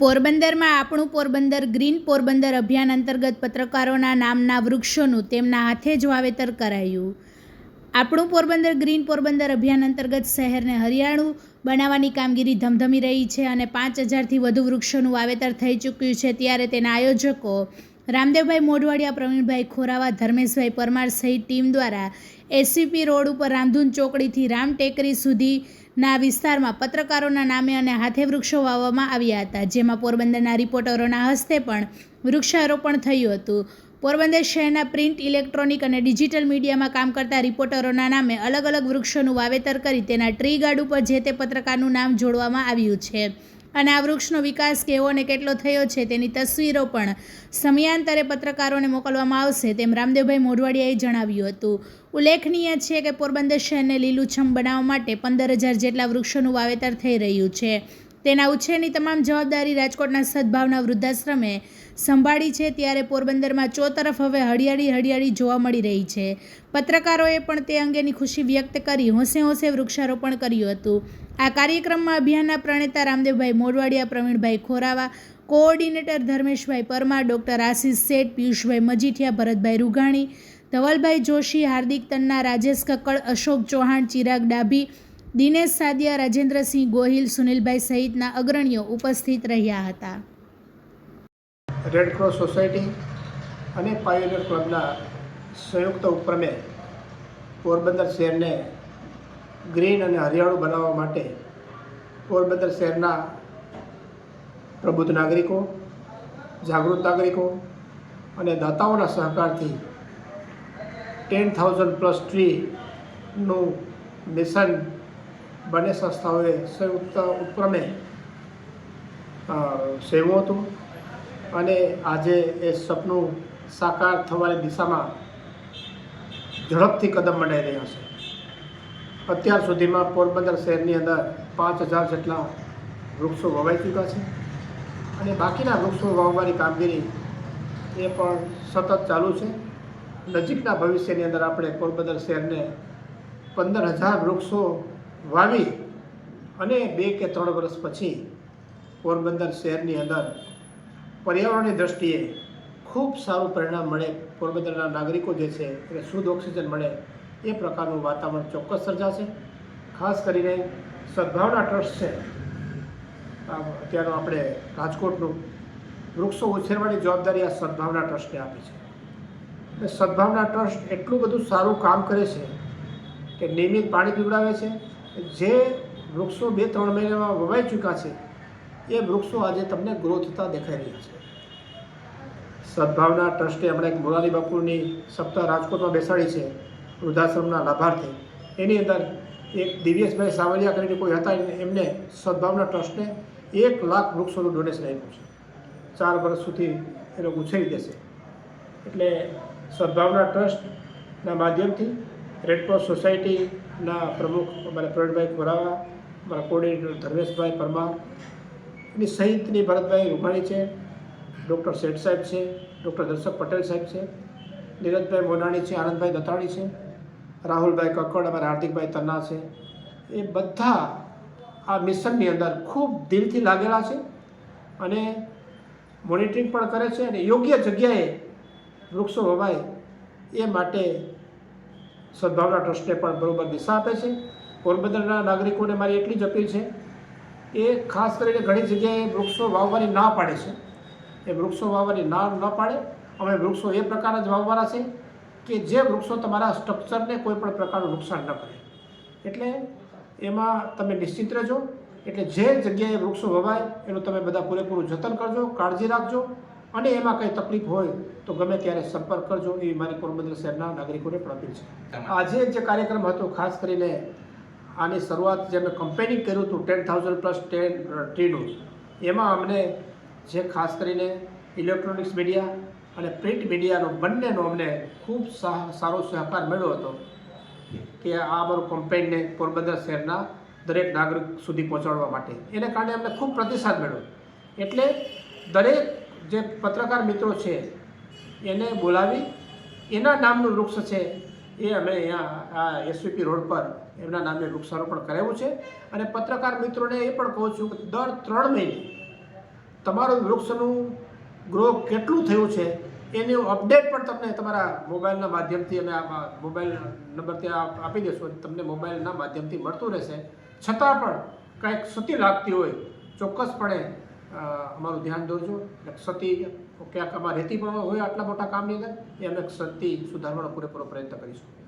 પોરબંદરમાં આપણું પોરબંદર ગ્રીન પોરબંદર અભિયાન અંતર્ગત પત્રકારોના નામના વૃક્ષોનું તેમના હાથે જ વાવેતર કરાયું. આપણું પોરબંદર ગ્રીન પોરબંદર અભિયાન અંતર્ગત શહેરને હરિયાળું બનાવવાની કામગીરી ધમધમી રહી છે અને પાંચ હજારથી વધુ વૃક્ષોનું વાવેતર થઈ ચૂક્યું છે. ત્યારે તેના આયોજકો રામદેવભાઈ મોઢવાડિયા, પ્રવીણભાઈ ખોરાવા, ધર્મેશભાઈ પરમાર સહિત ટીમ દ્વારા એસીપી રોડ ઉપર રામધૂન ચોકડીથી રામ ટેકરી સુધીના વિસ્તારમાં પત્રકારોના નામે અને હાથે વૃક્ષો વાવવામાં આવ્યા હતા, જેમાં પોરબંદરના રિપોર્ટરોના હસ્તે પણ વૃક્ષારોપણ થયું હતું. પોરબંદર શહેરના પ્રિન્ટ ઇલેક્ટ્રોનિક અને ડિજિટલ મીડિયામાં કામ કરતા રિપોર્ટરોના નામે અલગ અલગ વૃક્ષોનું વાવેતર કરી તેના ટ્રી ગાર્ડ ઉપર જે તે પત્રકારનું નામ જોડવામાં આવ્યું છે. અને આ વૃક્ષનો વિકાસ કેવો અને કેટલો થયો છે તેની તસવીરો પણ સમયાંતરે પત્રકારોને મોકલવામાં આવશે તેમ રામદેવભાઈ મોઢવાડિયાએ જણાવ્યું હતું. ઉલ્લેખનીય છે કે પોરબંદર શહેરને લીલુંછમ બનાવવા માટે પંદર હજાર જેટલા વૃક્ષોનું વાવેતર થઈ રહ્યું છે. તેના ઉછેરની તમામ જવાબદારી રાજકોટના સદભાવના વૃદ્ધાશ્રમે સંભાળી છે, ત્યારે પોરબંદરમાં ચોતરફ હવે હરિયાળી હરિયાળી જોવા મળી રહી છે. પત્રકારોએ પણ તે અંગેની ખુશી વ્યક્ત કરી હોંશે હોંશે વૃક્ષારોપણ કર્યું હતું. આ કાર્યક્રમમાં અભિયાનના પ્રણેતા રામદેવભાઈ મોડવાડિયા પ્રવીણભાઈ ખોરાવા, કોઓર્ડિનેટર ધર્મેશભાઈ પરમાર, ડૉક્ટર આશીષ શેઠ, પિયુષભાઈ મજીઠિયા, ભરતભાઈ રૂઘાણી, ધવલભાઈ જોશી, હાર્દિક તન્ના, રાજેશ કક્કડ, અશોક ચૌહાણ, ચિરાગ ડાભી દિનેશ સાદિયા, રાજેન્દ્રસિંહ ગોહિલ, સુનિલભાઈ સહિતના અગ્રણીઓ ઉપસ્થિત રહ્યા હતા. રેડ ક્રોસ સોસાયટી અને પાયોનિયર ક્લબના સંયુક્ત ઉપક્રમે પોરબંદર શહેરને ગ્રીન અને હરિયાળું બનાવવા માટે પોરબંદર શહેરના પ્રબુદ્ધ નાગરિકો, જાગૃત નાગરિકો અને દાતાઓના સહકારથી ટેન થાઉઝન્ડ પ્લસ ટ્રીનું મિશન બંને સંસ્થાઓએ સંયુક્ત ઉપક્રમે સેવું હતું. અને આજે એ સપનું સાકાર થવાની દિશામાં ઝડપથી કદમ મંડાઈ રહ્યા છે. અત્યાર સુધીમાં પોરબંદર શહેરની અંદર પાંચ હજાર જેટલા વૃક્ષો વવાઈ ચૂક્યા છે. અને બાકીના વૃક્ષો વાવવાની કામગીરી એ પણ સતત ચાલુ છે. નજીકના ભવિષ્યની અંદર આપણે પોરબંદર શહેરને પંદર હજાર વૃક્ષો વાવી અને બે કે ત્રણ વર્ષ પછી પોરબંદર શહેરની અંદર પર્યાવરણની દ્રષ્ટિએ ખૂબ સારું પરિણામ મળે, પોરબંદરના નાગરિકો જે છે એને શુદ્ધ ઓક્સિજન મળે, એ પ્રકારનું વાતાવરણ ચોક્કસ સર્જાશે. ખાસ કરીને સદભાવના ટ્રસ્ટ છે અત્યારનું આપણે રાજકોટનું વૃક્ષો ઉછેરવાની જવાબદારી આ સદભાવના ટ્રસ્ટને આપી છે. અને સદભાવના ટ્રસ્ટ એટલું બધું સારું કામ કરે છે કે નિયમિત પાણી પીવડાવે છે જે વૃક્ષો બે ત્રણ મહિનામાં વવાઈ ચૂક્યા છે, એ વૃક્ષો આજે તમને ગ્રો થતા દેખાઈ રહ્યા છે. સદભાવના ટ્રસ્ટે હમણાં એક મોરારી બાપુની સપ્તાહ રાજકોટમાં બેસાડી છે, વૃદ્ધાશ્રમના લાભાર્થી. એની અંદર એક દિવ્યેશભાઈ સાવલિયા કરીને કોઈ હતા, એમને સદભાવના ટ્રસ્ટને એક લાખ વૃક્ષોનું ડોનેશન આપ્યું છે. ચાર વર્ષ સુધી એ લોકો ઉછેરી દેશે. એટલે સદભાવના ટ્રસ્ટના માધ્યમથી રેડક્રોસ સોસાયટીના પ્રમુખ અમારા પ્રવીણભાઈ ખોરાવા, અમારા કોર્ડિનેટર ધર્મેશભાઈ પરમાર, એની સહિતની ભરતભાઈ રૂપાણી છે, ડૉક્ટર શેઠ સાહેબ છે, ડૉક્ટર દર્શક પટેલ સાહેબ છે, નીરજભાઈ મોનાણી છે, આનંદભાઈ દત્તાણી છે, રાહુલભાઈ કક્કડ, અમારા હાર્દિકભાઈ તન્ના છે. એ બધા આ મિશનની અંદર ખૂબ દિલથી લાગેલા છે અને મોનિટરિંગ પણ કરે છે અને યોગ્ય જગ્યાએ વૃક્ષો વવાય એ માટે સદભાવના ટ્રસ્ટને પણ બરોબર દિશા આપે છે. પોરબંદરના નાગરિકોને મારી એટલી જ અપીલ છે એ ખાસ કરીને ઘણી જગ્યાએ વૃક્ષો વાવવાની ના પાડે છે. એ વૃક્ષો વાવવાની ના ન પાડે. અમે વૃક્ષો એ પ્રકારના જ વાવવાના છે કે જે વૃક્ષો તમારા સ્ટ્રક્ચરને કોઈ પણ પ્રકારનું નુકસાન ન કરે. એટલે એમાં તમે નિશ્ચિત રહેજો. એટલે જે જગ્યાએ વૃક્ષો વવાય એનું તમે બધા પૂરેપૂરું જતન કરજો, કાળજી રાખજો. અને એમાં કંઈ તકલીફ હોય તો ગમે ત્યારે સંપર્ક કરજો. એવી મારી પોરબંદર શહેરના નાગરિકોને પણ અપીલ છે. આજે જે કાર્યક્રમ હતો ખાસ કરીને આની શરૂઆત જે અમે કમ્પેનિંગ કર્યું હતું ટેન થાઉઝન્ડ પ્લસ ટેન ટ્રીનું એમાં અમને જે ખાસ કરીને ઇલેક્ટ્રોનિક્સ મીડિયા અને પ્રિન્ટ મીડિયાનો બંનેનો અમને ખૂબ સારો સહકાર મળ્યો હતો કે આ અમારું કમ્પેનને પોરબંદર શહેરના દરેક નાગરિક સુધી પહોંચાડવા માટે. એને કારણે અમને ખૂબ પ્રતિસાદ મળ્યો. એટલે દરેક જે પત્રકાર મિત્રો છે, એને બોલાવી, એના નામનું વૃક્ષ છે, એ અમે અહીંયા આ એસવીપી રોડ પર એમના નામે વૃક્ષારોપણ કરાવ્યું છે. અને પત્રકાર મિત્રોને એ પણ કહું છું કે દર ત્રણ મહિને તમારું વૃક્ષનું ગ્રો કેટલું થયું છે, એનું અપડેટ પણ તમને તમારા મોબાઈલના માધ્યમથી અમે આ મોબાઈલ નંબર ત્યાં આપી દેશું તમને મોબાઈલના માધ્યમથી મળતું રહેશે. છતાં પણ કાંઈક ક્ષતિ લાગતી હોય, ચોક્કસપણે અમારું ધ્યાન દોરજો. એટલે ક્ષતિ ક્યાંક અમારે રહેતી પણ હોય આટલા મોટા કામની અંદર, એ અમે ક્ષતિ સુધારવાનો પૂરેપૂરો પ્રયત્ન કરીશું.